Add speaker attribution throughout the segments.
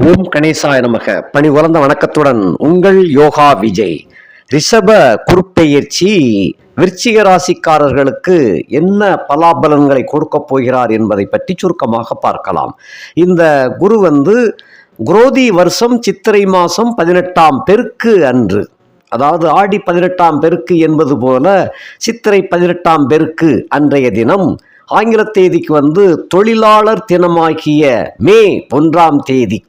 Speaker 1: ஓம் கணேசாய நமக. பணி உறந்த வணக்கத்துடன் உங்கள் யோகா விஜய். ரிஷப குருப்பெயர்ச்சி விருச்சிக ராசிக்காரர்களுக்கு என்ன பலாபலன்களை கொடுக்க போகிறார் என்பதை பற்றி சுருக்கமாக பார்க்கலாம். இந்த குரு வந்து குரோதி வருஷம் சித்திரை மாதம் பதினெட்டாம் பெருக்கு அன்று. அதாவது ஆடி பதினெட்டாம் பெருக்கு என்பது போல சித்திரை பதினெட்டாம் பெருக்கு அன்றைய தினம் ஆங்கில தேதிக்கு வந்து தொழிலாளர் தினமாகிய மே ஒன்றாம் தேதி.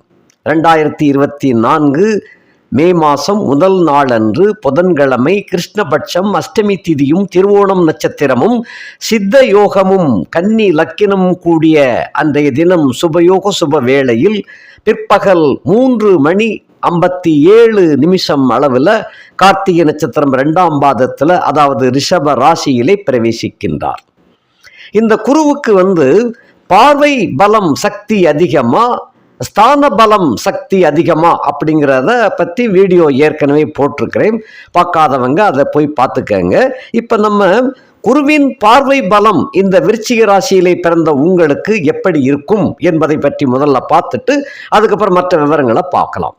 Speaker 1: ரெண்டாயிரத்தி இருபத்தி நான்கு மே மாதம் முதல் நாளன்று புதன்கிழமை கிருஷ்ணபட்சம் அஷ்டமி திதியும் திருவோணம் நட்சத்திரமும் சித்த யோகமும் கன்னி லக்கினமும் கூடிய அன்றைய தினம் சுபயோக சுப வேளையில் பிற்பகல் மூன்று மணி ஐம்பத்தி ஏழு நிமிஷம் அளவில் கார்த்திகை நட்சத்திரம் ரெண்டாம் பாதத்தில் அதாவது ரிஷப ராசியிலே பிரவேசிக்கின்றார். இந்த குருவுக்கு வந்து பார்வை பலம் சக்தி அதிகமாக ஸ்தான பலம் சக்தி அதிகமா அப்படிங்கிறத பற்றி வீடியோ ஏற்கனவே போட்டிருக்கிறேன். பார்க்காதவங்க அதை போய் பார்த்துக்கங்க. இப்போ நம்ம குருவின் பார்வை பலம் இந்த விருச்சிக ராசியிலே பிறந்த உங்களுக்கு எப்படி இருக்கும் என்பதை பற்றி முதல்ல பார்த்துட்டு அதுக்கப்புறம் மற்ற விவரங்களை பார்க்கலாம்.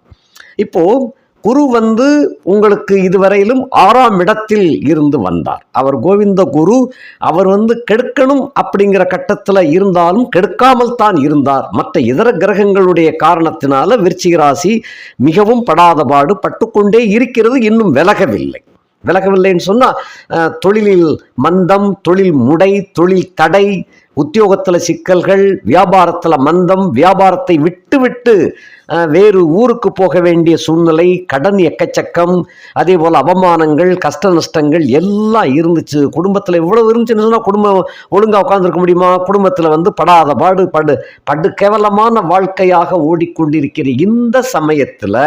Speaker 1: இப்போது குரு வந்து உங்களுக்கு இதுவரையிலும் ஆறாம் இடத்தில் இருந்து வந்தார். அவர் கோவிந்த குரு அவர் வந்து கெடுக்கணும் அப்படிங்கிற கட்டத்தில் இருந்தாலும் கெடுக்காமல் தான் இருந்தார். மற்ற இதர கிரகங்களுடைய காரணத்தினால விருச்சிக ராசி மிகவும் படாத பாடு பட்டுக்கொண்டே இருக்கிறது இன்னும் விலகவில்லை. விலகவில்லைன்னு சொன்னால் தொழிலில் மந்தம் தொழில் முடை தொழில் தடை உத்தியோகத்தில் சிக்கல்கள் வியாபாரத்தில் மந்தம் வியாபாரத்தை விட்டு விட்டு வேறு ஊருக்கு போக வேண்டிய சூழ்நிலை கடன் எக்கச்சக்கம் அதே போல் அவமானங்கள் கஷ்ட நஷ்டங்கள் எல்லாம் இருந்துச்சு. குடும்பத்தில் இவ்வளோ இருந்துச்சுன்னு சொன்னால் குடும்பம் ஒழுங்காக உட்காந்துருக்க முடியுமா? குடும்பத்தில் வந்து படாத பாடு படு படு கேவலமான வாழ்க்கையாக ஓடிக்கொண்டிருக்கிற இந்த சமயத்தில்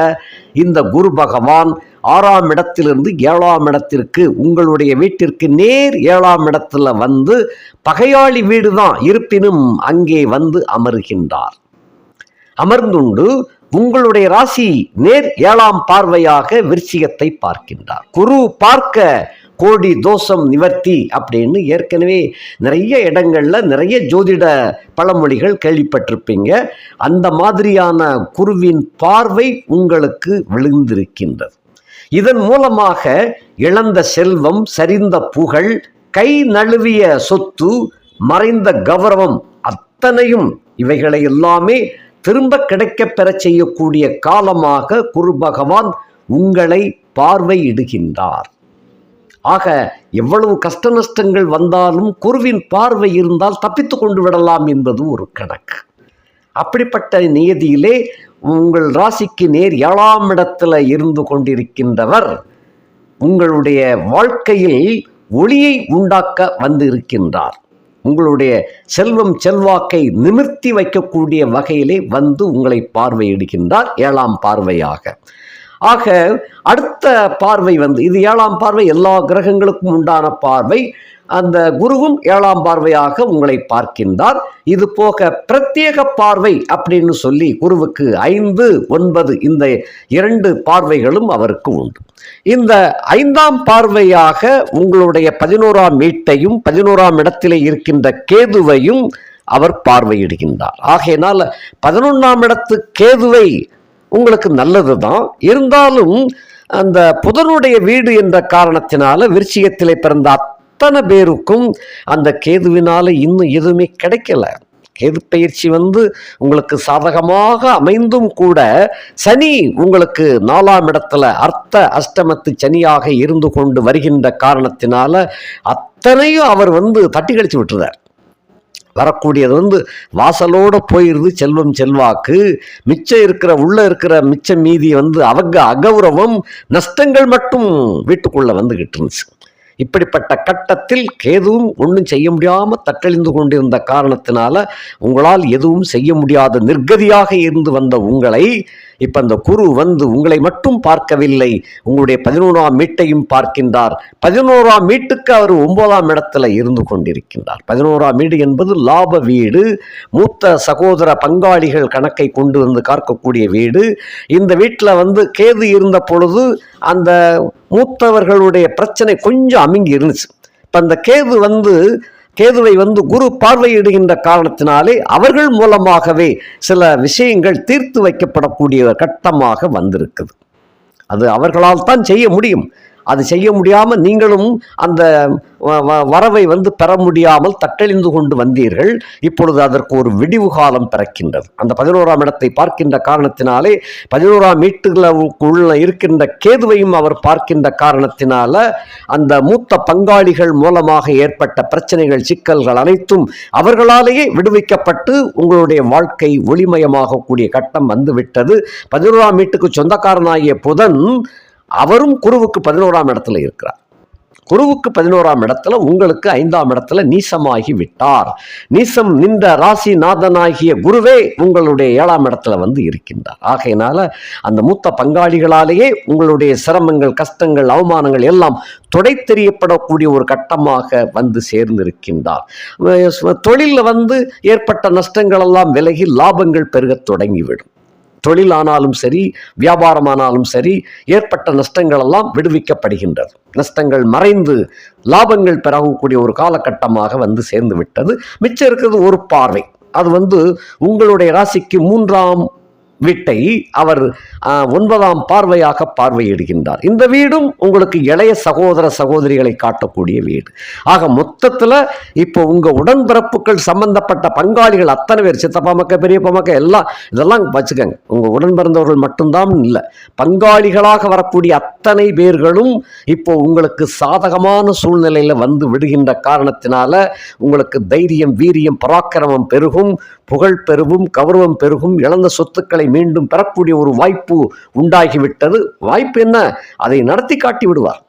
Speaker 1: இந்த குரு பகவான் ஆறாம் இடத்திலிருந்து ஏழாம் இடத்திற்கு உங்களுடைய வீட்டிற்கு நேர் ஏழாம் இடத்துல வந்து பகையாளி வீடு தான் இருப்பினும் அங்கே வந்து அமருகின்றார். அமர்ந்துண்டு உங்களுடைய ராசி நேர் ஏழாம் பார்வையாக விருச்சிகத்தை பார்க்கின்றார். குரு பார்க்க கோடி தோஷம் நிவர்த்தி அப்படின்னு ஏற்கனவே நிறைய இடங்கள்ல நிறைய ஜோதிட பழமொழிகள் கேள்விப்பட்டிருப்பீங்க. அந்த மாதிரியான குருவின் பார்வை உங்களுக்கு விழுந்திருக்கின்றது. இதன் மூலமாக இழந்த செல்வம் சரிந்த புகழ் கை நழுவிய சொத்து மறைந்த கௌரவம் அத்தனையும் இவைகளை எல்லாமே திரும்ப கிடைக்கப்பெற செய்யக்கூடிய காலமாக குரு பகவான் உங்களை பார்வையிடுகின்றார். ஆக எவ்வளவு கஷ்ட நஷ்டங்கள் வந்தாலும் குருவின் பார்வை இருந்தால் தப்பித்து கொண்டு விடலாம் என்பது ஒரு கணக்கு. அப்படிப்பட்ட நியதியிலே உங்கள் ராசிக்கு நேர் ஏழாம் இடத்துல இருந்து கொண்டிருக்கின்றவர் உங்களுடைய வாழ்க்கையில் ஒளியை உண்டாக்க வந்திருக்கின்றார். உங்களுடைய செல்வம் செல்வாக்கை நிமிர்த்தி வைக்கக்கூடிய வகையிலே வந்து உங்களை பார்வையிடுகின்றார் ஏழாம் பார்வையாக. ஆக அடுத்த பார்வை வந்து இது ஏழாம் பார்வை எல்லா கிரகங்களுக்கும் உண்டான பார்வை. அந்த குருவும் ஏழாம் பார்வையாக உங்களை பார்க்கின்றார். இது போக பிரத்யேக பார்வை அப்படின்னு சொல்லி குருவுக்கு ஐந்து ஒன்பது இந்த இரண்டு பார்வைகளும் அவருக்கு உண்டு. இந்த ஐந்தாம் பார்வையாக உங்களுடைய பதினோராம் வீட்டையும் பதினோராம் இடத்திலே இருக்கின்ற கேதுவையும் அவர் பார்வையிடுகின்றார். ஆகையினால் பதினொன்றாம் இடத்து கேதுவை உங்களுக்கு நல்லது தான் இருந்தாலும் அந்த புதனுடைய வீடு என்ற காரணத்தினால விருச்சிகத்திலே பிறந்த அத்தனை பேருக்கும் அந்த கேதுவினால இன்னும் எதுவுமே கிடைக்கல. கேது பயிற்சி வந்து உங்களுக்கு சாதகமாக அமைந்தும் கூட சனி உங்களுக்கு நாலாம் இடத்துல அர்த்த அஷ்டமத்து சனியாக இருந்து கொண்டு வருகின்ற காரணத்தினால அத்தனையும் அவர் வந்து தட்டி கழிச்சு விட்டுறார். வரக்கூடியது வந்து வாசலோடு போயிடுது செல்வம் செல்வாக்கு. மிச்சம் இருக்கிற உள்ள இருக்கிற மிச்ச மீதி வந்து அவங்க அகௌரவம் நஷ்டங்கள் மட்டும் வீட்டுக்குள்ளே வந்துகிட்டு இருந்துச்சு. இப்படிப்பட்ட கட்டத்தில் கேதுவும் ஒன்றும் செய்ய முடியாமல் தட்டழிந்து கொண்டிருந்த காரணத்தினால உங்களால் எதுவும் செய்ய முடியாத நிர்கதியாக இருந்து வந்த உங்களை இப்போ அந்த குரு வந்து உங்களை மட்டும் பார்க்கவில்லை. உங்களுடைய பதினோராம் மீட்டையும் பார்க்கின்றார். பதினோராம் மீட்டுக்கு அவர் ஒன்பதாம் இடத்துல இருந்து கொண்டிருக்கின்றார். பதினோராம் வீடு என்பது லாப வீடு. மூத்த சகோதர பங்காளிகள் கணக்கை கொண்டு வந்து காக்கக்கூடிய வீடு. இந்த வீட்டில் வந்து கேது இருந்த பொழுது அந்த மூத்தவர்களுடைய பிரச்சனை கொஞ்சம் அமுங்கி இருந்துச்சு. இப்போ அந்த கேது வந்து கேதுவை வந்து குரு பார்வையிடுகின்ற காரணத்தினாலே அவர்கள் மூலமாகவே சில விஷயங்கள் தீர்த்து வைக்கப்படக்கூடிய கட்டமாக வந்திருக்குது. அது அவர்களால் தான் செய்ய முடியும். அது செய்ய முடியாமல் நீங்களும் அந்த வரவை வந்து பெற முடியாமல் தட்டெழிந்து கொண்டு வந்தீர்கள். இப்பொழுது அதற்கு ஒரு விடிவு காலம் பிறக்கின்றது. அந்த பதினோராம் இடத்தை பார்க்கின்ற காரணத்தினாலே பதினோராம் வீட்டுக்குள்ள இருக்கின்ற கேதுவையும் அவர் பார்க்கின்ற காரணத்தினால அந்த மூத்த பங்காளிகள் மூலமாக ஏற்பட்ட பிரச்சனைகள் சிக்கல்கள் அனைத்தும் அவர்களாலேயே விடுவிக்கப்பட்டு உங்களுடைய வாழ்க்கை ஒளிமயமாகக்கூடிய கட்டம் வந்துவிட்டது. பதினோராம் வீட்டுக்கு சொந்தக்காரனாகிய புதன் அவரும் குருவுக்கு பதினோராம் இடத்துல இருக்கிறார். குருவுக்கு பதினோராம் இடத்துல உங்களுக்கு ஐந்தாம் இடத்துல நீசமாகி விட்டார். நீசம் நின்ற ராசி நாதனாகிய குருவே உங்களுடைய ஏழாம் இடத்துல வந்து இருக்கின்றார். ஆகையினால அந்த மூத்த பங்காளிகளாலேயே உங்களுடைய சிரமங்கள் கஷ்டங்கள் அவமானங்கள் எல்லாம் தொடை தெரியப்படக்கூடிய ஒரு கட்டமாக வந்து சேர்ந்திருக்கின்றார். தொழிலில் வந்து ஏற்பட்ட நஷ்டங்கள் எல்லாம் விலகி லாபங்கள் பெருகத் தொடங்கிவிடும். தொழிலானாலும் சரி வியாபாரமானாலும் சரி ஏற்பட்ட நஷ்டங்கள் எல்லாம் விடுவிக்கப்படுகின்றது. நஷ்டங்கள் மறைந்து லாபங்கள் பெறக்கூடிய ஒரு காலகட்டமாக வந்து சேர்ந்து விட்டது மிச்சம் இருக்கிறது ஒரு பார்வை. அது வந்து உங்களுடைய ராசிக்கு மூன்றாம் வீட்டை அவர் ஒன்பதாம் பார்வையாக பார்வையிடுகின்றார். இந்த வீடும் உங்களுக்கு இளைய சகோதர சகோதரிகளை காட்டக்கூடிய வீடு. ஆக மொத்தத்தில் இப்போ உங்கள் உடன்பிறப்புகள் சம்பந்தப்பட்ட பங்காளிகள் அத்தனை பேர் சித்தப்பா மக்க பெரியப்பா மக்க எல்லாம் இதெல்லாம் வச்சுக்கோங்க. உங்கள் உடன் பிறந்தவர்கள் மட்டும்தான் இல்லை பங்காளிகளாக வரக்கூடிய அத்தனை பேர்களும் இப்போ உங்களுக்கு சாதகமான சூழ்நிலையில் வந்து விடுகின்ற காரணத்தினால உங்களுக்கு தைரியம் வீரியம் பராக்கிரமம் பெருகும் புகழ் பெருகும் கௌரவம் பெருகும் இழந்த சொத்துக்களை மீண்டும் பெறக்கூடிய ஒரு வாய்ப்பு உண்டாகிவிட்டது. வாய்ப்பு என்ன? அதை நடத்தி காட்டி விடுவார்.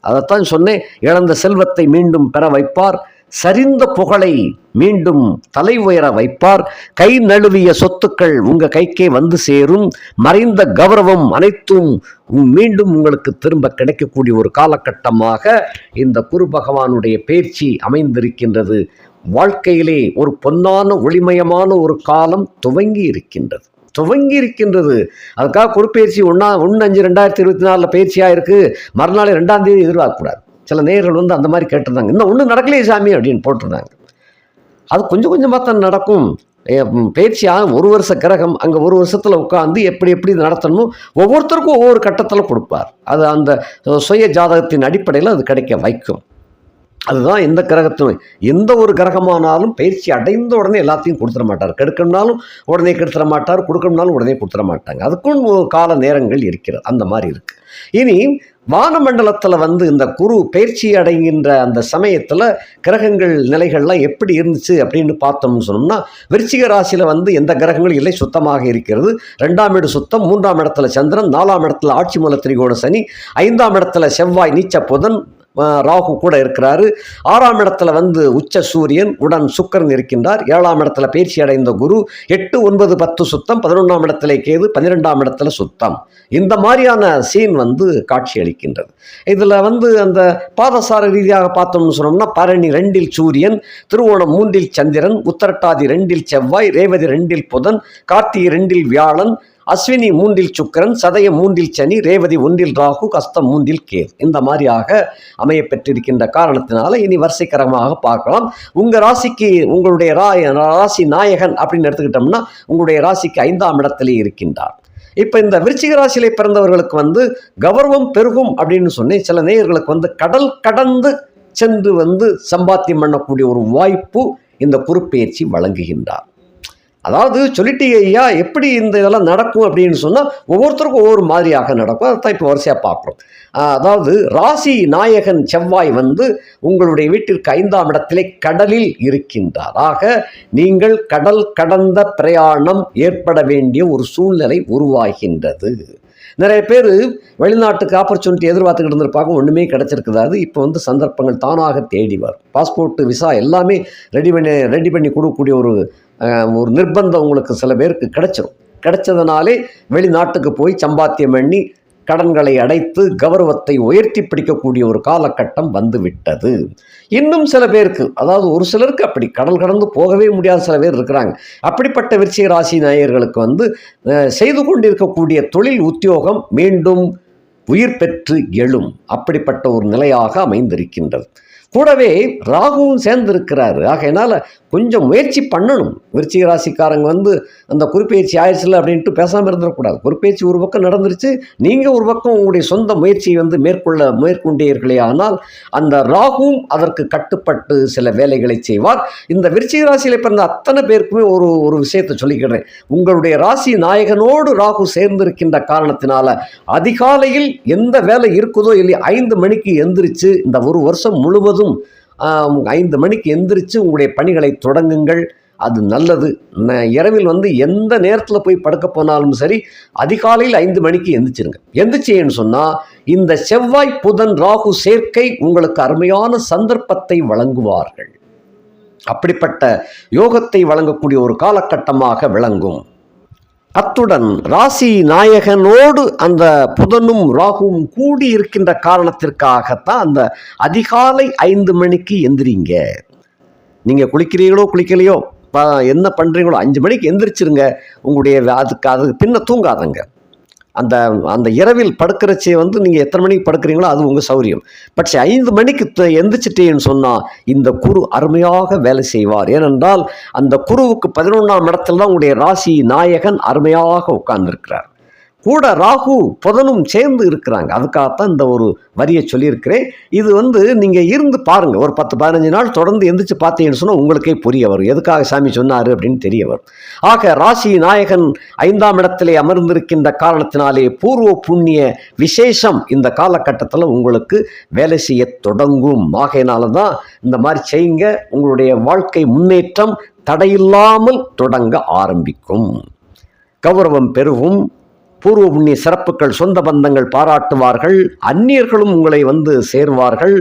Speaker 1: அதைத்தான் சொன்னேன் இழந்த செல்வத்தை மீண்டும் பெற வைப்பார். சரிந்த புகழை மீண்டும் தலை உயர வைப்பார். கை நழுவிய சொத்துக்கள் உங்க கைக்கே வந்து சேரும். மறைந்த கௌரவம் அனைத்தும் மீண்டும் உங்களுக்கு திரும்ப கிடைக்கக்கூடிய ஒரு காலகட்டமாக இந்த குரு பகவானுடைய பேச்சு அமைந்திருக்கின்றது. வாழ்க்கையிலே ஒரு பொன்னான ஒளிமயமான ஒரு காலம் துவங்கி இருக்கின்றது. துவங்கி இருக்கின்றது அதுக்காக குறுப்பெயர்ச்சி ஒன்றா ஒன்று அஞ்சு ரெண்டாயிரத்தி இருபத்தி நாலில் பயிற்சியாக இருக்குது மறுநாள் ரெண்டாம் தேதி எதிர்பார்க்கக்கூடாது. சில நேர்கள் வந்து அந்த மாதிரி கேட்டிருந்தாங்க. இன்னும் ஒன்றும் நடக்கலையே சாமி அப்படின்னு போட்டிருந்தாங்க. அது கொஞ்சம் கொஞ்சமாக தான் நடக்கும். பயிற்சியாக ஒரு வருஷ கிரகம் அங்கே ஒரு வருஷத்தில் உட்காந்து எப்படி எப்படி நடத்தணும் ஒவ்வொருத்தருக்கும் ஒவ்வொரு கட்டத்தில் கொடுப்பார். அது அந்த சுய ஜாதகத்தின் அடிப்படையில் அது கிடைக்க வைக்கும். அதுதான் எந்த கிரகத்தும் எந்த ஒரு கிரகமானாலும் பயிற்சி அடைந்த உடனே எல்லாத்தையும் கொடுத்துட மாட்டார். கெடுக்கணும்னாலும் உடனே கெடுத்துட மாட்டார் கொடுக்கணும்னாலும் உடனே கொடுத்துட மாட்டாங்க. அதுக்கும் கால நேரங்கள் இருக்கிறது. அந்த மாதிரி இருக்குது இனி வானமண்டலத்தில் வந்து இந்த குரு பயிற்சி அடைகின்ற அந்த சமயத்தில் கிரகங்கள் நிலைகள்லாம் எப்படி இருந்துச்சு அப்படின்னு பார்த்தோம்னு சொன்னோம்னா விருச்சிக ராசியில் வந்து எந்த கிரகங்களும் இல்லை சுத்தமாக இருக்கிறது. ரெண்டாம் இடம் சுத்தம் மூன்றாம் இடத்துல சந்திரன் நாலாம் இடத்துல ஆட்சி மூல திரிகோண சனி ஐந்தாம் இடத்துல செவ்வாய் நீச்ச புதன் ராகு கூட இருக்கிறாரு. ஆறாம் இடத்துல வந்து உச்ச சூரியன் உடன் சுக்கரன் இருக்கின்றார். ஏழாம் இடத்துல பயிற்சி அடைந்த குரு எட்டு ஒன்பது பத்து சுத்தம் பதினொன்றாம் இடத்துல கேது பன்னிரெண்டாம் இடத்துல சுத்தம். இந்த மாதிரியான சீன் வந்து காட்சி அளிக்கின்றது. இதில் வந்து அந்த பாதசார ரீதியாக பார்த்தோம்னு சொன்னோம்னா பரணி ரெண்டில் சூரியன் திருவோணம் மூன்றில் சந்திரன் உத்தரட்டாதி ரெண்டில் செவ்வாய் ரேவதி ரெண்டில் புதன் கார்த்திகை ரெண்டில் வியாழன் அஸ்வினி மூன்றில் சுக்கிரன் சதயம் மூன்றில் சனி ரேவதி ஒன்றில் ராகு கஸ்தம் மூன்றில் கேர் இந்த மாதிரியாக அமைய பெற்றிருக்கின்ற காரணத்தினால இனி வரிசைக்கரமாக பார்க்கலாம். உங்கள் ராசிக்கு உங்களுடைய ரா ராசி நாயகன் அப்படின்னு எடுத்துக்கிட்டோம்னா உங்களுடைய ராசிக்கு ஐந்தாம் இடத்திலே இருக்கின்றார். இப்போ இந்த விருச்சிக ராசியிலே பிறந்தவர்களுக்கு வந்து கௌரவம் பெருகும் அப்படின்னு சொன்னி சில நேயர்களுக்கு வந்து கடல் கடந்து சென்று வந்து சம்பாத்தியம் பண்ணக்கூடிய ஒரு வாய்ப்பு இந்த குறுப்பெயர்ச்சி வழங்குகின்றார். அதாவது சொல்லிட்டீங்க ஐயா எப்படி இந்த இதெல்லாம் நடக்கும் அப்படின்னு சொன்னால் ஒவ்வொருத்தருக்கும் ஒவ்வொரு மாதிரியாக நடக்கும். அதைத்தான் இப்போ வரிசையாக பார்க்குறோம். அதாவது ராசி நாயகன் செவ்வாய் வந்து உங்களுடைய வீட்டிற்கு ஐந்தாம் இடத்திலே கடலில் இருக்கின்றார். ஆக நீங்கள் கடல் கடந்த பிரயாணம் ஏற்பட வேண்டிய ஒரு சூழ்நிலை உருவாகின்றது. நிறைய பேர் வெளிநாட்டுக்கு ஆப்பர்ச்சுனிட்டி எதிர்பார்த்துக்கிட்டு இருந்திருப்பாங்க ஒன்றுமே கிடச்சிருக்குதாது இப்போ வந்து சந்தர்ப்பங்கள் தானாக தேடி வரும். பாஸ்போர்ட்டு விசா எல்லாமே ரெடி பண்ணி ரெடி பண்ணி கொடுக்கக்கூடிய ஒரு ஒரு நிர்பந்தம் உங்களுக்கு சில பேருக்கு கிடைச்சிரும். கிடைச்சதுனாலே வெளிநாட்டுக்கு போய் சம்பாத்தியம் பண்ணி கடன்களை அடைத்து கௌரவத்தை உயர்த்தி பிடிக்கக்கூடிய ஒரு காலகட்டம் வந்துவிட்டது. இன்னும் சில பேருக்கு அதாவது ஒரு சிலருக்கு அப்படி கடல் கடந்து போகவே முடியாத சில பேர் இருக்கிறாங்க. அப்படிப்பட்ட விருச்சிக ராசி நேயர்களுக்கு வந்து செய்து கொண்டிருக்கக்கூடிய தொழில் உத்தியோகம் மீண்டும் உயிர் பெற்று எழும். அப்படிப்பட்ட ஒரு நிலையாக அமைந்திருக்கின்றது. கூடவே ராகுவும் சேர்ந்திருக்கிறாரு. ஆகையினால் கொஞ்சம் முயற்சி பண்ணணும். விருச்சிக ராசிக்காரங்க வந்து அந்த குறிப்பெயர்ச்சி ஆயிடுச்சுல அப்படின்ட்டு பேசாமல் இருந்துடக்கூடாது குறிப்பெயர்ச்சி ஒரு பக்கம் நடந்துருச்சு நீங்கள் ஒரு பக்கம் உங்களுடைய சொந்த முயற்சியை வந்து மேற்கொள்ள மேற்கொண்டீர்களே ஆனால் அந்த ராகுவும் அதற்கு கட்டுப்பட்டு சில வேலைகளை செய்வார். இந்த விருச்சிக ராசியில் பிறந்த அத்தனை பேருக்குமே ஒரு ஒரு விஷயத்தை சொல்லிக்கிறேன். உங்களுடைய ராசி நாயகனோடு ராகு சேர்ந்திருக்கின்ற காரணத்தினால அதிகாலையில் எந்த வேலை இருக்குதோ இல்லை ஐந்து மணிக்கு எந்திரிச்சு இந்த ஒரு வருஷம் முழுவதும் ஆம், ஐந்து மணிக்கு எந்திரிச்சு உங்களுடைய பணிகளை தொடங்குங்கள். அது நல்லது. இரவில் வந்து எந்த நேரத்தில் போய் படுக்க போனாலும் சரி அதிகாலையில் ஐந்து மணிக்கு எந்திரிச்சிருங்க. எந்திரிச்சேன்னு சொன்னால் இந்த செவ்வாய் புதன் ராகு சேர்க்கை உங்களுக்கு அருமையான சந்தர்ப்பத்தை வழங்குவார்கள். அப்படிப்பட்ட யோகத்தை வழங்கக்கூடிய ஒரு காலகட்டமாக விளங்கும். அத்துடன் ராசி நாயகனோடு அந்த புதனும் ராகுவும் கூடி இருக்கின்ற காரணத்திற்காகத்தான் அந்த அதிகாலை ஐந்து மணிக்கு எந்திரிங்க. நீங்கள் குளிக்கிறீங்களோ குளிக்கலையோ என்ன பண்ணுறீங்களோ அஞ்சு மணிக்கு எந்திரிச்சிருங்க. உங்களுடைய அதுக்கு அதுக்கு பின்ன தூங்காதங்க. அந்த அந்த இரவில் படுக்கிறச்சே வந்து நீங்கள் எத்தனை மணிக்கு படுக்கிறீங்களோ அது உங்கள் சௌரியம். பட்சே ஐந்து மணிக்கு த- எந்திரிச்சிட்டேன்னு சொன்னால் இந்த குரு அருமையாக வேலை செய்வார். ஏனென்றால் அந்த குருவுக்கு பதினொன்றாம் இடத்துல தான் உங்களுடைய ராசி நாயகன் அருமையாக உட்கார்ந்திருக்கிறார். கூட ராகு புதனும் சேர்ந்து இருக்கிறாங்க. அதுக்காகத்தான் இந்த ஒரு வரியை சொல்லியிருக்கிறேன். இது வந்து நீங்கள் இருந்து பாருங்கள் ஒரு பத்து பதினஞ்சு நாள் தொடர்ந்து எந்திரிச்சு பார்த்தீங்கன்னு சொன்னால் உங்களுக்கே புரிய வரும். எதுக்காக சாமி சொன்னார் அப்படின்னு தெரிய வரும். ஆக ராசி நாயகன் ஐந்தாம் இடத்திலே அமர்ந்திருக்கின்ற காரணத்தினாலே பூர்வ புண்ணிய விசேஷம் இந்த காலகட்டத்தில் உங்களுக்கு வேலை செய்ய தொடங்கும். ஆகையினால தான் இந்த மாதிரி செய்யுங்க. உங்களுடைய வாழ்க்கை முன்னேற்றம் தடையில்லாமல் தொடங்க ஆரம்பிக்கும். கௌரவம் பெருகும். பூர்வ புண்ணிய சிறப்புகள் சொந்த பந்தங்கள் பாராட்டுவார்கள். அந்நியர்களும் உங்களை வந்து சேர்வார்கள்.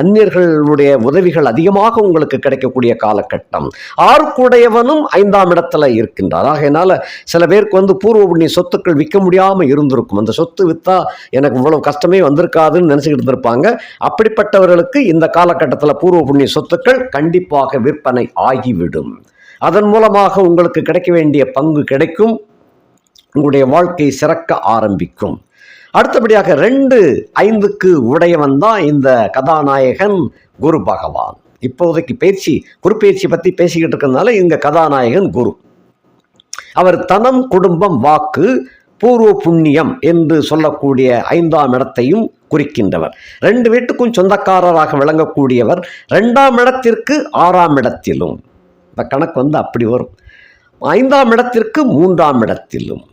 Speaker 1: அந்நியர்களுடைய உதவிகள் அதிகமாக உங்களுக்கு கிடைக்கக்கூடிய காலகட்டம். ஆறுக்குடையவனும் ஐந்தாம் இடத்துல இருக்கின்றார் ஆகையினால சில பேருக்கு வந்து பூர்வ புண்ணிய சொத்துக்கள் விற்க முடியாமல் இருந்திருக்கும். அந்த சொத்து விற்றா எனக்கு இவ்வளவு கஷ்டமே வந்திருக்காதுன்னு நினச்சிக்கிட்டு இருந்திருப்பாங்க. அப்படிப்பட்டவர்களுக்கு இந்த காலகட்டத்தில் பூர்வ புண்ணிய சொத்துக்கள் கண்டிப்பாக விற்பனை ஆகிவிடும். அதன் மூலமாக உங்களுக்கு கிடைக்க வேண்டிய பங்கு கிடைக்கும். உங்களுடைய வாழ்க்கை சிறக்க ஆரம்பிக்கும். அடுத்தபடியாக ரெண்டு ஐந்துக்கு உடையவன் தான் இந்த கதாநாயகன் குரு பகவான். இப்போதைக்கு பேச்சு குரு பற்றி பேசிக்கிட்டு இருக்கிறதுனால இந்த கதாநாயகன் குரு. அவர் தனம் குடும்பம் வாக்கு பூர்வ புண்ணியம் என்று சொல்லக்கூடிய ஐந்தாம் இடத்தையும் குறிக்கின்றவர். ரெண்டு வீட்டுக்கும் சொந்தக்காரராக விளங்கக்கூடியவர் ரெண்டாம் இடத்திற்கு ஆறாம் இடத்திலும். இந்த கணக்கு வந்து அப்படி வரும். ஐந்தாம் இடத்திற்கு மூன்றாம் இடத்திலும்.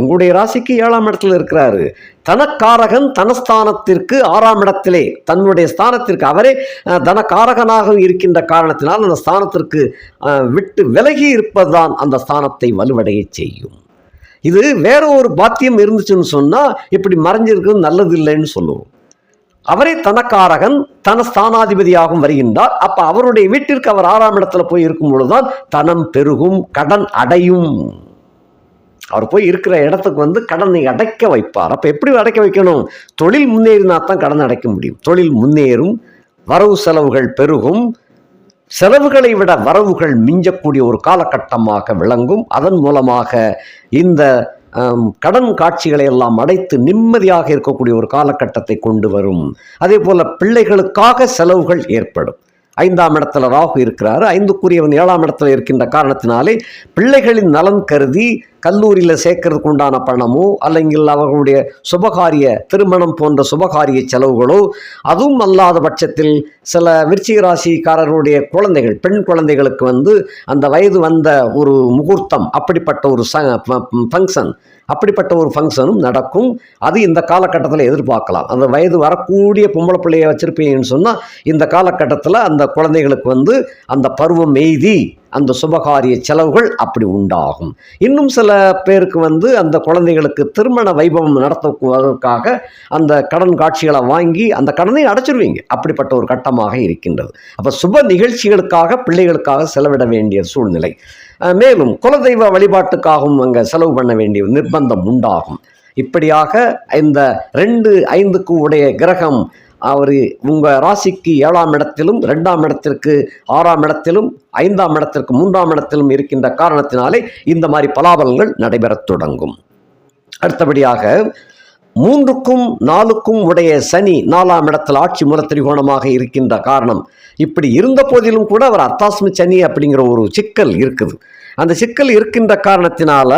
Speaker 1: உங்களுடைய ராசிக்கு ஏழாம் இடத்துல இருக்கிறாரு. தனக்காரகன் தனஸ்தானத்திற்கு ஆறாம் இடத்திலே தன்னுடைய ஸ்தானத்திற்கு அவரே தனக்காரகனாக இருக்கின்ற காரணத்தினால் அந்த ஸ்தானத்திற்கு விட்டு விலகி இருப்பதுதான் அந்த ஸ்தானத்தை வலுவடைய செய்யும். இது வேற ஒரு பாத்தியம் இருந்துச்சுன்னு சொன்னால் இப்படி மறைஞ்சிருக்கிறது நல்லது இல்லைன்னு சொல்லுவோம். அவரே தனக்காரகன் தன ஸ்தானாதிபதியாகவும் வருகின்றார். அப்போ அவருடைய வீட்டிற்கு அவர் ஆறாம் இடத்துல போய் இருக்கும் பொழுதுதான் தனம் பெருகும் கடன் அடையும். அவர் போய் இருக்கிற இடத்துக்கு வந்து கடனை அடைக்க வைப்பார். அப்போ எப்படி அடைக்க வைக்கணும்? தொழில் முன்னேறினா தான் கடன் அடைக்க முடியும். தொழில் முன்னேறும் வரவு செலவுகள் பெருகும். செலவுகளை விட வரவுகள் மிஞ்சக்கூடிய ஒரு காலகட்டமாக விளங்கும். அதன் மூலமாக இந்த கடன் காட்சிகளை எல்லாம் அடைத்து நிம்மதியாக இருக்கக்கூடிய ஒரு காலகட்டத்தை கொண்டு வரும். அதே போல் பிள்ளைகளுக்காக செலவுகள் ஏற்படும். ஐந்தாம் இடத்துல ராகு இருக்கிறாரு. ஐந்துக்குரியவன் ஏழாம் இடத்துல இருக்கின்ற காரணத்தினாலே பிள்ளைகளின் நலன் கருதி கல்லூரியில் சேர்க்கறதுக்கு உண்டான பணமோ அல்லங்கில் அவர்களுடைய சுபகாரிய திருமணம் போன்ற சுபகாரிய செலவுகளோ அதுவும் அல்லாத பட்சத்தில் சில விருச்சிக ராசிக்காரர்களுடைய குழந்தைகள் பெண் குழந்தைகளுக்கு வந்து அந்த வயது வந்த ஒரு முகூர்த்தம் அப்படிப்பட்ட ஒரு ஃபங்க்ஷன் அப்படிப்பட்ட ஒரு ஃபங்க்ஷனும் நடக்கும். அது இந்த காலகட்டத்தில் எதிர்பார்க்கலாம். அந்த வயது வரக்கூடிய பொம்பளை பிள்ளையை வச்சுருப்பீங்கன்னு சொன்னால் இந்த காலகட்டத்தில் அந்த குழந்தைகளுக்கு வந்து அந்த பருவம் எய்தி அந்த சுபகாரிய செலவுகள் அப்படி உண்டாகும். இன்னும் சில பேருக்கு வந்து அந்த குழந்தைகளுக்கு திருமண வைபவம் நடத்துவதற்காக அந்த கடன் காட்சிகளை வாங்கி அந்த கடனை அடைச்சிருவீங்க. அப்படிப்பட்ட ஒரு கட்டமாக இருக்கின்றது. அப்போ சுப நிகழ்ச்சிகளுக்காக பிள்ளைகளுக்காக செலவிட வேண்டிய சூழ்நிலை. மேலும் குலதெய்வ வழிபாட்டுக்காகவும் அங்கே செலவு பண்ண வேண்டிய நிர்பந்தம் உண்டாகும். இப்படியாக இந்த ரெண்டு ஐந்துக்கு உடைய கிரகம் அவர் உங்கள் ராசிக்கு ஏழாம் இடத்திலும் ரெண்டாம் இடத்திற்கு ஆறாம் இடத்திலும் ஐந்தாம் இடத்திற்கு மூன்றாம் இடத்திலும் இருக்கின்ற காரணத்தினாலே இந்த மாதிரி பலாபலங்கள் நடைபெறத் தொடங்கும். அடுத்தபடியாக மூன்றுக்கும் நாலுக்கும் உடைய சனி நாலாம் இடத்தில் ஆட்சி மூல திரிகோணமாக இருக்கின்ற காரணம். இப்படி இருந்த போதிலும் கூட அவர் அத்தாஸ்மி சனி அப்படிங்கிற ஒரு சிக்கல் இருக்குது. அந்த சிக்கல் இருக்கின்ற காரணத்தினால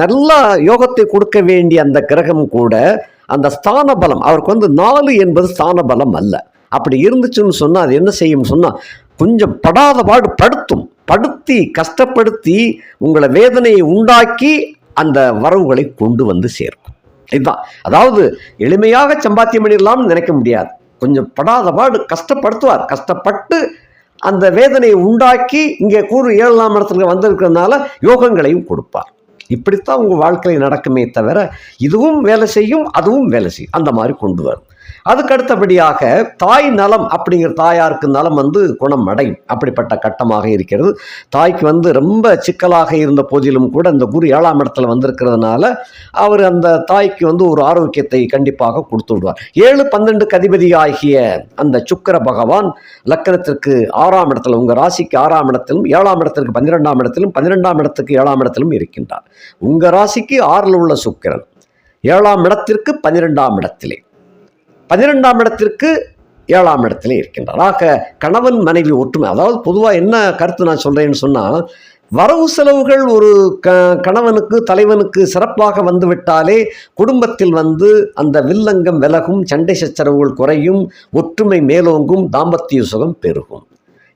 Speaker 1: நல்ல யோகத்தை கொடுக்க வேண்டிய அந்த கிரகம் கூட அந்த ஸ்தான பலம் அவருக்கு வந்து நாலு என்பது ஸ்தான பலம் அல்ல. அப்படி இருந்துச்சுன்னு சொன்னால் அது என்ன செய்யும் சொன்னால் கொஞ்சம் படாத பாடு படுத்தும். படுத்தி கஷ்டப்படுத்தி உங்களை வேதனையை உண்டாக்கி அந்த வரவுகளை கொண்டு வந்து சேர்க்கும். இதுதான். அதாவது எளிமையாக சம்பாத்தியம் பண்ணிடலாம்னு நினைக்க முடியாது. கொஞ்சம் படாத பாடு கஷ்டப்படுத்துவார். கஷ்டப்பட்டு அந்த வேதனையை உண்டாக்கி இங்கே கூறு ஏழாம் இடத்துல வந்திருக்கிறதுனால யோகங்களையும் கொடுப்பார். இப்படித்தான் உங்கள் வாழ்க்கையில் நடக்குமே தவிர இதுவும் வேலை செய்யும் அதுவும் வேலை செய்யும். அந்த மாதிரி கொண்டு வரும். அதுக்கு அடுத்தபடியாக தாய் நலம் அப்படிங்கிற தாயாருக்கு நலம் வந்து குணம் அடையும் அப்படிப்பட்ட கட்டமாக இருக்கிறது. தாய்க்கு வந்து ரொம்ப சிக்கலாக இருந்த போதிலும் கூட இந்த குரு ஏழாம் இடத்துல வந்திருக்கிறதுனால அவர் அந்த தாய்க்கு வந்து ஒரு ஆரோக்கியத்தை கண்டிப்பாக கொடுத்து விடுவார். ஏழு பன்னெண்டுக்கு அதிபதி ஆகிய அந்த சுக்கிர பகவான் லக்கணத்திற்கு ஆறாம் இடத்துல உங்கள் ராசிக்கு ஆறாம் இடத்திலும் ஏழாம் இடத்திற்கு பன்னிரெண்டாம் இடத்திலும் பன்னிரெண்டாம் இடத்துக்கு ஏழாம் இடத்திலும் இருக்கின்றார். உங்கள் ராசிக்கு ஆறில் உள்ள சுக்கிரன் ஏழாம் இடத்திற்கு பன்னிரெண்டாம் இடத்திலே. பன்னிரெண்டாம் இடத்திற்கு ஏழாம் இடத்துல இருக்கின்றார். ஆக கணவன் மனைவி ஒற்றுமை அதாவது பொதுவாக என்ன கருத்து நான் சொல்கிறேன்னு சொன்னால் வரவு செலவுகள் ஒரு க கணவனுக்கு தலைவனுக்கு சிறப்பாக வந்துவிட்டாலே குடும்பத்தில் வந்து அந்த வில்லங்கம் விலகும் சண்டை சச்சரவுகள் குறையும் ஒற்றுமை மேலோங்கும் தாம்பத்திய சுகம் பெருகும்.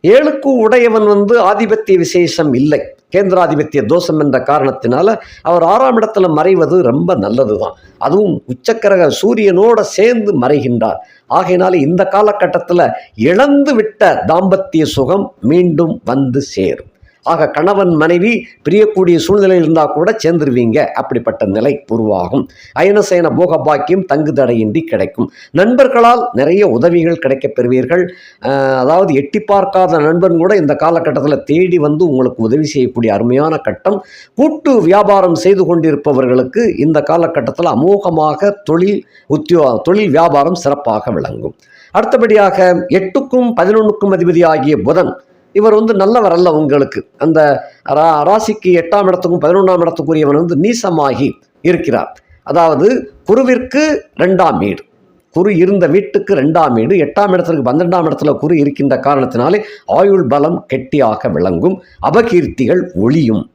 Speaker 1: ஏழுக்கு உடையவன் வந்து ஆதிபத்திய விசேஷம் இல்லை. கேந்திராதிபத்திய தோஷம் என்ற காரணத்தினால அவர் ஆறாம் இடத்துல மறைவது ரொம்ப நல்லது தான் அதுவும் உச்சக்கரக சூரியனோட சேர்ந்து மறைகின்றார். ஆகையினால இந்த காலகட்டத்தில் இழந்து விட்ட தாம்பத்திய சுகம் மீண்டும் வந்து சேரும். ஆக கணவன் மனைவி பிரியக்கூடிய சூழ்நிலை இருந்தால் கூட சேர்ந்துருவீங்க. அப்படிப்பட்ட நிலை உருவாகும். அயனசேன போக பாக்கியம் தங்கு தடையின்றி கிடைக்கும். நண்பர்களால் நிறைய உதவிகள் கிடைக்கப் பெறுவீர்கள். அதாவது எட்டி பார்க்காத நண்பன் கூட இந்த காலகட்டத்தில் தேடி வந்து உங்களுக்கு உதவி செய்யக்கூடிய அருமையான கட்டம். கூட்டு வியாபாரம் செய்து கொண்டிருப்பவர்களுக்கு இந்த காலகட்டத்தில் அமோகமாக தொழில் உத்தியோ தொழில் வியாபாரம் சிறப்பாக விளங்கும். அடுத்தபடியாக எட்டுக்கும் பதினொன்றுக்கும் அதிபதி ஆகிய புதன் இவர் வந்து நல்லவர் அல்ல உங்களுக்கு. அந்த ரா ராசிக்கு எட்டாம் இடத்துக்கும் பதினொன்றாம் இடத்துக்குரியவன் வந்து நீசமாகி இருக்கிறார். அதாவது குருவிற்கு ரெண்டாம் வீடு. குரு இருந்த வீட்டுக்கு ரெண்டாம் வீடு. எட்டாம் இடத்திற்கு பன்னிரெண்டாம் இடத்துல குரு இருக்கின்ற காரணத்தினாலே ஆயுள் பலம் கெட்டியாக விளங்கும். அபகீர்த்திகள் ஒளியும்.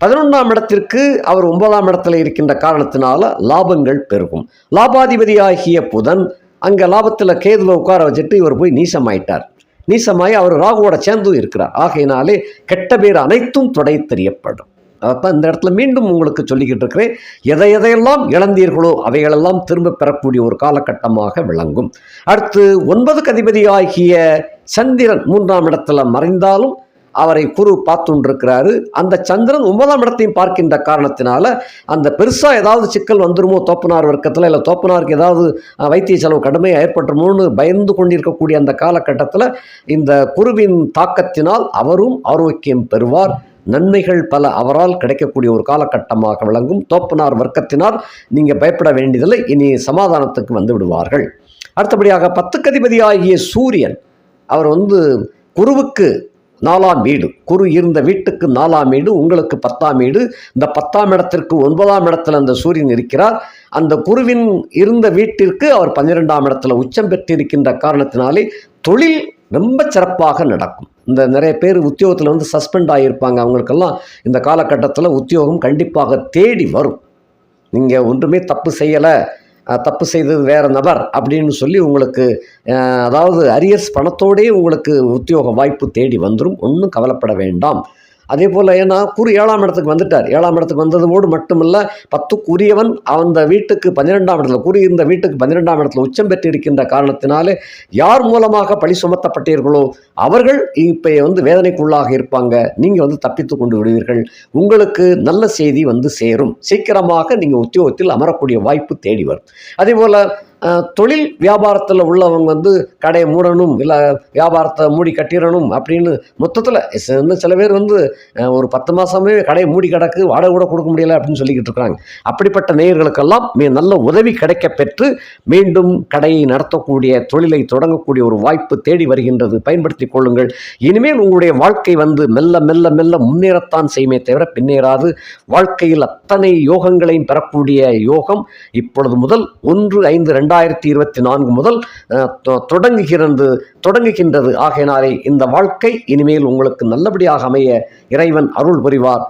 Speaker 1: பதினொன்றாம் இடத்திற்கு அவர் ஒன்பதாம் இடத்துல இருக்கின்ற காரணத்தினால லாபங்கள் பெருகும். லாபாதிபதியாகிய புதன் அங்கே லாபத்தில் கேதுவை உட்கார வச்சுட்டு இவர் போய் நீசமாயிட்டார். நீசமாய் அவர் ராகுவோட சேர்ந்தும் இருக்கிறார். ஆகையினாலே கெட்ட பேர் அனைத்தும் தொடை தெரியப்படும். அதைத்தான் இந்த இடத்துல மீண்டும் உங்களுக்கு சொல்லிக்கிட்டு இருக்கிறேன். எதை எதையெல்லாம் இழந்தீர்களோ அவைகளெல்லாம் திரும்ப பெறக்கூடிய ஒரு காலகட்டமாக விளங்கும். அடுத்து ஒன்பதுக்கு அதிபதியாகிய சந்திரன் மூன்றாம் இடத்துல மறைந்தாலும் அவரை குரு பார்த்துண்டிருக்கிறாரு. அந்த சந்திரன் ஒன்பதாம் இடத்தையும் பார்க்கின்ற காரணத்தினால அந்த பெருசாக ஏதாவது சிக்கல் வந்துருமோ தோப்பனார் வர்க்கத்தில் இல்லை தோப்பனாருக்கு ஏதாவது வைத்திய செலவு கடுமையாக ஏற்பட்டுமோன்னு பயந்து கொண்டிருக்கக்கூடிய அந்த காலகட்டத்தில் இந்த குருவின் தாக்கத்தினால் அவரும் ஆரோக்கியம் பெறுவார். நன்மைகள் பல அவரால் கிடைக்கக்கூடிய ஒரு காலகட்டமாக விளங்கும். தோப்பனார் வர்க்கத்தினால் நீங்கள் பயப்பட வேண்டியதில்லை இனி சமாதானத்துக்கு வந்து விடுவார்கள். அடுத்தபடியாக பத்துக்கதிபதியாகிய சூரியன் அவர் வந்து குருவுக்கு நாலாம் வீடு. குரு இருந்த வீட்டுக்கு நாலாம் வீடு உங்களுக்கு பத்தாம் வீடு. இந்த பத்தாம் இடத்திற்கு ஒன்பதாம் இடத்துல அந்த சூரியன் இருக்கிறார். அந்த குருவின் இருந்த வீட்டிற்கு அவர் பன்னிரெண்டாம் இடத்துல உச்சம் பெற்றிருக்கின்ற காரணத்தினாலே தொழில் ரொம்ப சிறப்பாக நடக்கும். இந்த நிறைய பேர் உத்தியோகத்தில் வந்து சஸ்பெண்ட் ஆகியிருப்பாங்க. அவங்களுக்கெல்லாம் இந்த காலகட்டத்தில் உத்தியோகம் கண்டிப்பாக தேடி வரும். நீங்கள் ஒன்றுமே தப்பு செய்யலை. தப்பு செய்தது வேறு நபர் அப்படின்னு சொல்லி உங்களுக்கு அதாவது அரியர்ஸ் பணத்தோடே உங்களுக்கு உத்தியோக வாய்ப்பு தேடி வந்துடும் ஒன்றும் கவலைப்பட வேண்டாம். அதே போல் ஏன்னா குரு ஏழாம் இடத்துக்கு வந்துட்டார். ஏழாம் இடத்துக்கு வந்ததோடு மட்டுமல்ல பத்துக்குரியவன் அந்த வீட்டுக்கு பன்னிரெண்டாம் இடத்துல குரு இருந்த வீட்டுக்கு பன்னிரெண்டாம் இடத்துல உச்சம் பெற்றிருக்கின்ற காரணத்தினாலே யார் மூலமாக பழி சுமத்தப்பட்டீர்களோ அவர்கள் இப்போ வந்து வேதனைக்குள்ளாக இருப்பாங்க. நீங்கள் வந்து தப்பித்து கொண்டு விடுவீர்கள். உங்களுக்கு நல்ல செய்தி வந்து சேரும். சீக்கிரமாக நீங்கள் உத்தியோகத்தில் அமரக்கூடிய வாய்ப்பு தேடி வரும். அதே போல் தொழில் வியாபாரத்தில் உள்ளவங்க வந்து கடையை மூடணும் இல்லை வியாபாரத்தை மூடி கட்டிடணும் அப்படின்னு மொத்தத்தில் இன்னும் சில பேர் வந்து ஒரு பத்து மாதமே கடையை மூடி கிடக்கு வாடகை கூட கொடுக்க முடியலை அப்படின்னு சொல்லிக்கிட்டு இருக்காங்க. அப்படிப்பட்ட நேயர்களுக்கெல்லாம் மிக நல்ல உதவி கிடைக்க பெற்று மீண்டும் கடையை நடத்தக்கூடிய தொழிலை தொடங்கக்கூடிய ஒரு வாய்ப்பு தேடி வருகின்றது. பயன்படுத்திக் கொள்ளுங்கள். இனிமேல் உங்களுடைய வாழ்க்கை வந்து மெல்ல மெல்ல மெல்ல முன்னேறத்தான் செய்யுமே தவிர பின்னேறாது. வாழ்க்கையில் அத்தனை யோகங்களையும் பெறக்கூடிய யோகம் இப்பொழுது முதல் ஒன்று ஐந்து ரெண்டு ரெண்டாயிரத்தி இருபத்தி நான்கு முதல் தொடங்குகிறது தொடங்குகின்றது. ஆகையினாலே இந்த வாழ்க்கை இனிமேல் உங்களுக்கு நல்லபடியாக அமைய இறைவன் அருள் புரிவார்.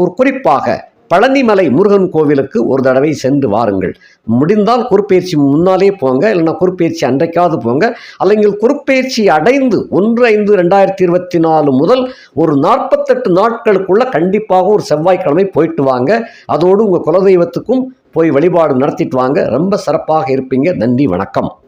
Speaker 1: ஒரு குறிப்பாக பழனிமலை முருகன் கோவிலுக்கு ஒரு தடவை சென்று வாருங்கள். முடிந்தால் குறுப்பயிற்சி முன்னாலே போங்க இல்லைன்னா குறுப்பயிற்சி அன்றைக்காவது போங்க. அல்லங்கில் குறுப்பயிற்சி அடைந்து ஒன்று ஐந்து ரெண்டாயிரத்தி இருபத்தி நாலு முதல் ஒரு நாற்பத்தெட்டு நாட்களுக்குள்ளே கண்டிப்பாக ஒரு செவ்வாய்க்கிழமை போயிட்டு வாங்க. அதோடு உங்கள் குலதெய்வத்துக்கும் போய் வழிபாடு நடத்திட்டு வாங்க. ரொம்ப சிறப்பாக இருப்பீங்க. நன்றி வணக்கம்.